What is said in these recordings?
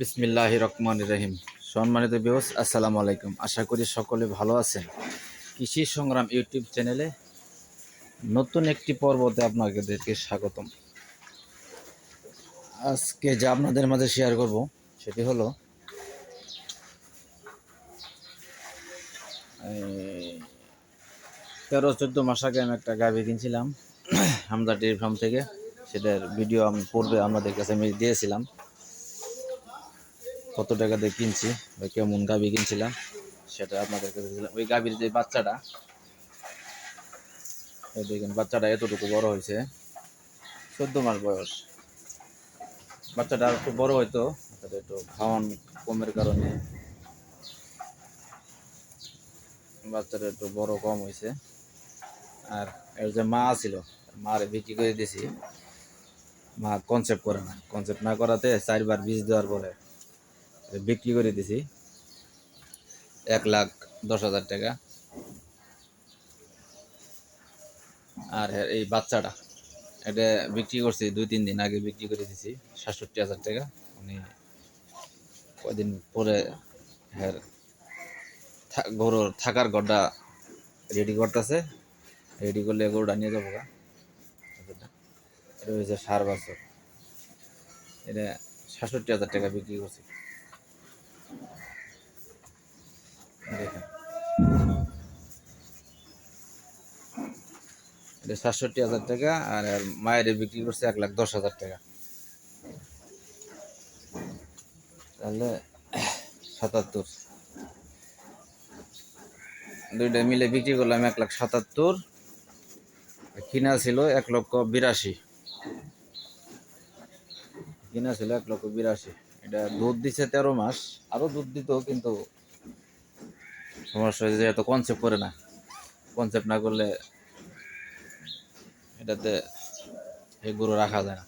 বিসমিল্লাহ রহমান রহিম। সম্মানিত বিহস আসসালামু আলাইকুম। আশা করি সকলে ভালো আছেন। কৃষি সংগ্রাম ইউটিউব চ্যানেলে নতুন একটি পর্বতে আপনাদেরকে স্বাগতম। আজকে যা আপনাদের মাঝে শেয়ার করব, সেটি হলো তেরো চোদ্দ মাস আগে আমি একটা গাভি কিনছিলাম হামদা ডেয়ারি ফার্ম থেকে। সেটার ভিডিও আমি পূর্বে আপনাদের কাছে আমি দিয়েছিলাম। কত টাকা দিয়ে কিনছি, বা কেমন গাভি কিনছিলাম, সেটা আপনাদের কাছে ওই গাভীর যে বাচ্চাটা দেখেন, বাচ্চাটা এতটুকু বড় হয়েছে, চোদ্দ মাস বয়স। বাচ্চাটা একটু বড় হয়তো তাহলে একটু খাওয়ান কমের কারণে বাচ্চাটা একটু বড় কম হয়েছে। আর এর যে মা ছিল মারে বিক্রি করে দিয়েছি মা কনসেপ্ট করে না। কনসেপ্ট না করাতে চারবার বীজ দেওয়ার পরে বিক্রি করে দিছি। এক লাখ দশ হাজার টাকা। আর হ্যাঁ, এই বাচ্চাটা এটা বিক্রি করছি দুই তিন দিন আগে বিক্রি করে দিছি সাতষট্টি হাজার টাকা। উনি কদিন পরে হ্যাঁ গরুর থাকার ঘরটা রেডি করতেছে। রেডি করলে গরুটা নিয়ে যাব এটা হয়েছে সার বছর। এটা সাতষট্টি হাজার টাকা বিক্রি করছি দেখেন এটা সাতষট্টি হাজার টাকা আর মায়ের বিক্রি করছে এক লাখ দশ হাজার টাকা। তাহলে সাতাত্তর। দুইটা মিলে বিক্রি করলাম এক লাখ সাতাত্তর। কিনা ছিল এক লক্ষ বিরাশি। কিনা ছিল এক লক্ষ বিরাশি। এটা দুধ দিছে তেরো মাস। আরও দুধ দিত, কিন্তু সমস্যা হয়েছে এত কনসেপ্ট করে না। কনসেপ্ট না করলে এটাতে এই গরু রাখা যায় না।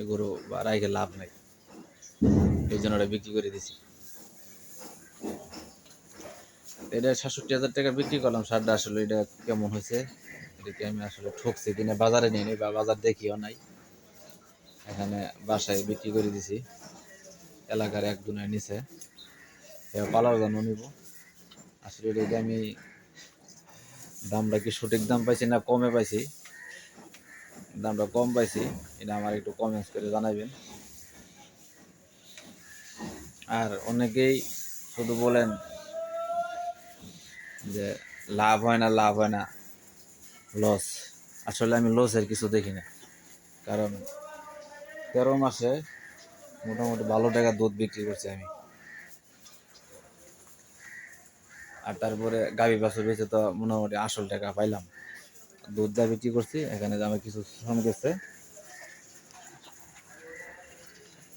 এই গরু বা রাখে লাভ নাই। এই জন্য এটা বিক্রি করে দিছি। এটা সাতষট্টি হাজার টাকা বিক্রি করলাম, সারটা আসলে এটা কেমন হয়েছে এটাকে আমি আসলে ঠকছি কিনে বাজারে নিয়ে বা বাজার দেখিও নাই। এখানে বাসায় বিক্রি করে দিছি, এলাকার এক দুনায় নিচে পালার জন্য নিব। আসলে এটা আমি দামটা কি সঠিক দাম পাইছি না কমে পাইছি? দামটা কম পাইছি, এটা আমার একটু কমেন্টস করে জানাবেন আর অনেকেই শুধু বলেন যে লাভ হয় না, লাভ হয় না লস আসলে আমি লসের কিছু দেখি না। কারণ তেরো মাসে মোটামুটি ভালো টাকা দুধ বিক্রি করছি আমি। আর তারপরে গাভী বাছুর বেঁচে তো মোটামুটি আসল টাকা পাইলাম। দুধ দা বিক্রি করছি, এখানে আমার কিছু শ্রম গেছে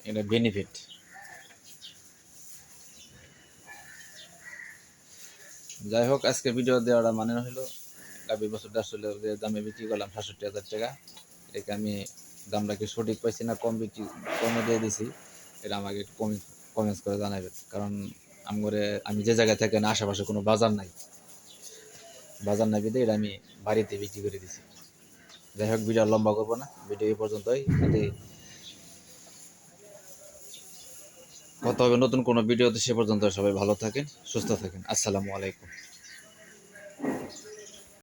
এটা বেনিফিট যাই হোক, আজকে ভিডিও দেওয়াটা মানে হলো গাভী বছরটা আসলে দামে বিক্রি করলাম সাতষট্টি হাজার টাকা এটাকে আমি দামটা কি সঠিক পাইছি না কম বিক্রি, কমে দিয়ে দিছি, এটা আমাকে একটু কমেন্ট কমেন্টস করে জানাবেন। কারণ আমগরে, আমি যে জায়গায় থাকি না, আশেপাশে কোনো বাজার নাই। বাজার না বেঁধে এটা আমি বাড়িতে বিক্রি করে দিছি। যাই হোক, ভিডিও লম্বা করব না, ভিডিও এই পর্যন্তই কথা হবে নতুন কোনো ভিডিওতে, সে পর্যন্ত সবাই ভালো থাকেন, সুস্থ থাকেন। আসসালামু আলাইকুম।